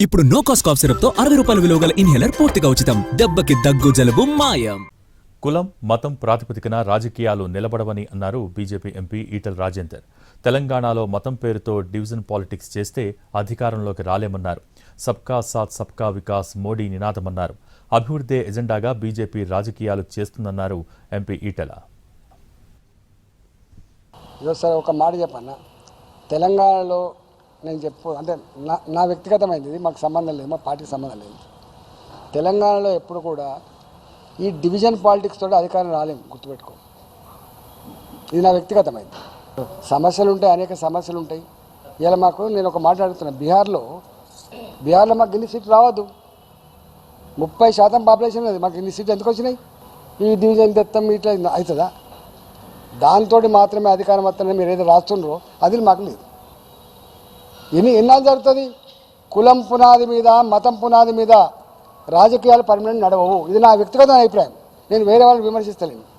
ఇప్పుడు no cost cough సిరప్తో అరవై రూపాయల విలువ గల ఇన్హేలర్ పూర్తిగా ఉచితం. దెబ్బకి దగ్గు జలుబు మాయం. కులం మతం ప్రాతిపదికన రాజకీయాలు నిలబడవని అన్నారు బీజేపీ ఎంపీ ఈటల రాజేందర్. తెలంగాణలో మతం పేరుతో డివిజన్ పాలిటిక్స్ చేస్తే అధికారంలోకి రాలేమన్నారు. సబ్కా సాత్ సబ్కా వికాస్ మోడీ నినాదమన్నారు. అభివృద్ధే ఎజెండాగా బీజేపీ రాజకీయాలు చేస్తుందన్నారు ఎంపీ ఈటల. ఇదో సార్ ఒక మాట చెప్పన్న. తెలంగాణలో నేను చెప్పు అంటే నా నా వ్యక్తిగతమైనది ఇది మాకు సంబంధం లేదు మా పార్టీకి సంబంధం లేదు. తెలంగాణలో ఎప్పుడు కూడా ఈ డివిజన్ పాలిటిక్స్ తోటి అధికారం రాలేము గుర్తుపెట్టుకో. ఇది నా వ్యక్తిగతమైనది సమస్యలు ఉంటాయి అనేక సమస్యలు ఉంటాయి ఇలా మాకు నేను ఒక మాట్లాడుతున్నా బీహార్లో బీహార్లో మాకు ఇన్ని సీట్లు రావద్దు. ముప్పై శాతం పాపులేషన్ ఉంది మాకు ఇన్ని సీట్లు ఎందుకు వచ్చినాయి? ఈ డివిజన్ తెత్తం ఇట్లా అవుతుందా? దాంతో మాత్రమే అధికారం వస్తుందని మీరు ఏదో రాస్తుండ్రో అది మాకు లేదు. ఎన్ని ఎన్నాళ్ళు జరుగుతుంది? కులం పునాది మీద మతం పునాది మీద రాజకీయాలు పర్మనెంట్ నడవవు. ఇది నా వ్యక్తిగత అభిప్రాయం. నేను వేరే వాళ్ళని విమర్శిస్తలేను.